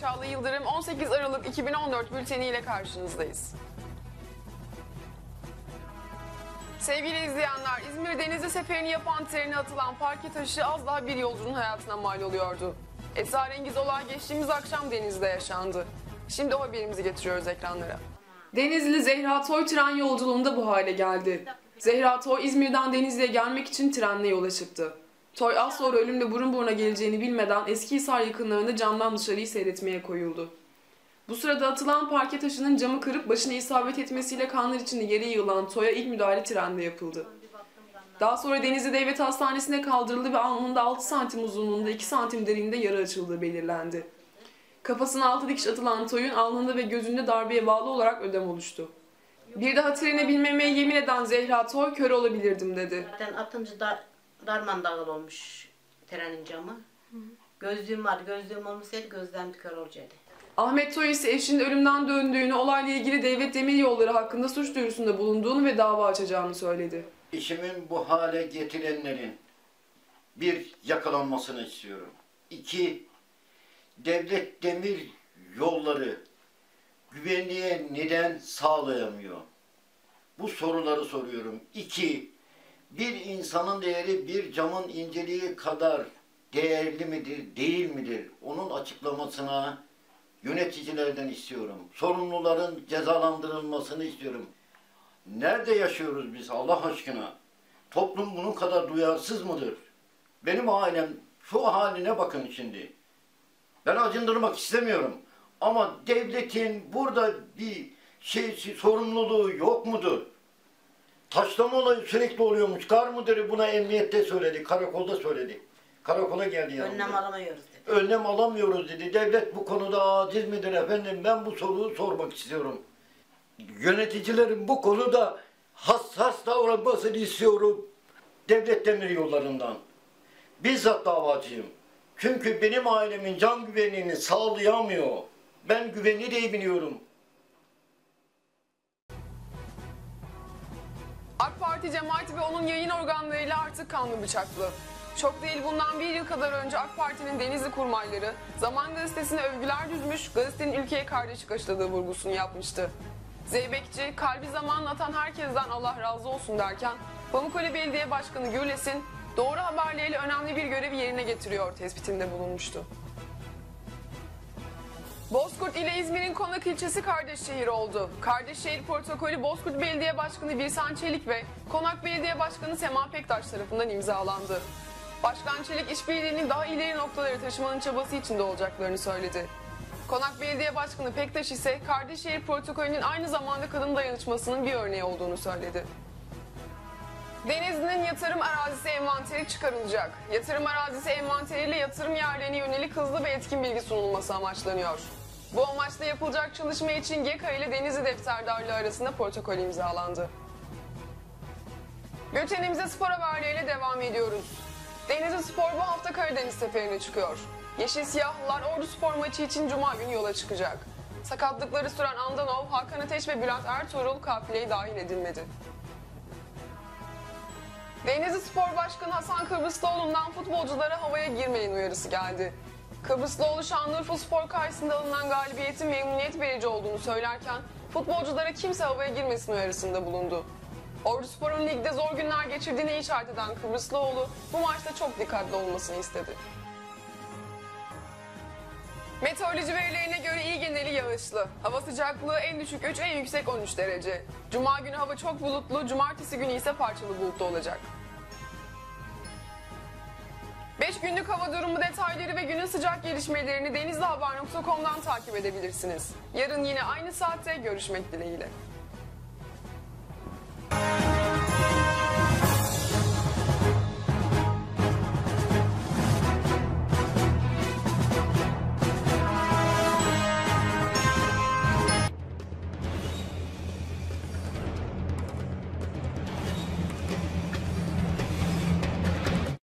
Çağla Yıldırım 18 Aralık 2014 bülteniyle karşınızdayız. Sevgili izleyenler, İzmir Denizli seferini yapan trene atılan parke taşı az daha bir yolcunun hayatına mal oluyordu. Esrarengiz olay geçtiğimiz akşam denizde yaşandı. Şimdi o haberimizi getiriyoruz ekranlara. Denizli Zehra Toy tren yolculuğunda bu hale geldi. Zehra Toy İzmir'den Denizli'ye gelmek için trenle yola çıktı. Toy az sonra ölümle burun buruna geleceğini bilmeden Eskihisar yakınlarında camdan dışarıyı seyretmeye koyuldu. Bu sırada atılan parke taşının camı kırıp başına isabet etmesiyle kanlar içinde yere yığılan Toy'a ilk müdahale trende yapıldı. Daha sonra Denizli Devlet Hastanesi'ne kaldırıldı ve alnında 6 santim uzunluğunda 2 santim derinliğinde yara açıldığı belirlendi. Kafasına altı dikiş atılan Toy'un alnında ve gözünde darbeye bağlı olarak ödem oluştu. Bir daha trene binmemeye yemin eden Zehra Toy kör olabilirdim dedi. Zaten atınca da darman dağıl olmuş trenin camı. Gözlüğüm vardı. Gözlüğüm olmasaydı gözlerim kör olacaktı. Ahmet Toy ise eşinin ölümden döndüğünü, olayla ilgili devlet demir yolları hakkında suç duyurusunda bulunduğunu ve dava açacağını söyledi. İşimin bu hale getirenlerin bir yakalanmasını istiyorum. İki, devlet demir yolları güvenliğe neden sağlayamıyor? Bu soruları soruyorum. İki, bir insanın değeri bir camın inceliği kadar değerli midir, değil midir? Onun açıklamasına yöneticilerden istiyorum. Sorumluların cezalandırılmasını istiyorum. Nerede yaşıyoruz biz Allah aşkına? Toplum bunun kadar duyarsız mıdır? Benim ailem şu haline bakın şimdi. Ben acındırmak istemiyorum. Ama devletin burada bir şey sorumluluğu yok mudur? Taşlama olayı sürekli oluyormuş. Kar müdürü buna emniyette söyledi, karakolda söyledi. Karakola geldi yanımda. Önlem alamıyoruz dedi. Önlem alamıyoruz dedi. Devlet bu konuda aciz midir efendim? Ben bu soruyu sormak istiyorum. Yöneticilerin bu konuda hassas davranmasını istiyorum. Devlet demir yollarından. Bizzat davacıyım. Çünkü benim ailemin can güvenliğini sağlayamıyor. Ben güvenli de biniyorum. AK Parti cemaati ve onun yayın organlarıyla artık kanlı bıçaklı. Çok değil bundan bir yıl kadar önce AK Parti'nin Denizli kurmayları Zaman Gazetesi'ne övgüler düzmüş, gazetenin ülkeye kardeşlik aşıladığı vurgusunu yapmıştı. Zeybekçi, kalbi zamanla atan herkesten Allah razı olsun derken Pamukkale Belediye Başkanı Gürles'in doğru haberleriyle önemli bir görevi yerine getiriyor tespitinde bulunmuştu. Bozkurt ile İzmir'in Konak ilçesi kardeş şehir oldu. Kardeş şehir protokolü Bozkurt Belediye Başkanı Birsan Çelik ve Konak Belediye Başkanı Sema Pektaş tarafından imzalandı. Başkan Çelik işbirliğini daha ileri noktalara taşımanın çabası içinde olacaklarını söyledi. Konak Belediye Başkanı Pektaş ise kardeş şehir protokolünün aynı zamanda kadın dayanışmasının bir örneği olduğunu söyledi. Denizli'nin yatırım arazisi envanteri çıkarılacak. Yatırım arazisi envanteriyle yatırım yerlerine yönelik hızlı ve etkin bilgi sunulması amaçlanıyor. Bu amaçla yapılacak çalışma için GEKA ile Denizli Defterdarlığı arasında protokol imzalandı. Bültenimize spor haberleriyle devam ediyoruz. Denizli Spor bu hafta Karadeniz seferine çıkıyor. Yeşil Siyahlılar Ordu Spor maçı için Cuma günü yola çıkacak. Sakatlıkları süren Andanov, Hakan Ateş ve Bülent Ertuğrul kafileye dahil edilmedi. Denizli Spor Başkanı Hasan Kıbrıslıoğlu'ndan futbolculara havaya girmeyin uyarısı geldi. Kıbrıslıoğlu Şanlıurfa Spor karşısında alınan galibiyetin memnuniyet verici olduğunu söylerken futbolculara kimse havaya girmesin uyarısında bulundu. Ordu Spor'un ligde zor günler geçirdiğine işaret eden Kıbrıslıoğlu bu maçta çok dikkatli olmasını istedi. Meteoroloji verilerine göre iyi geneli yağışlı. Hava sıcaklığı en düşük 3, en yüksek 13 derece. Cuma günü hava çok bulutlu, cumartesi günü ise parçalı bulutlu olacak. 5 günlük hava durumu detayları ve günün sıcak gelişmelerini denizlihaber.com'dan takip edebilirsiniz. Yarın yine aynı saatte görüşmek dileğiyle.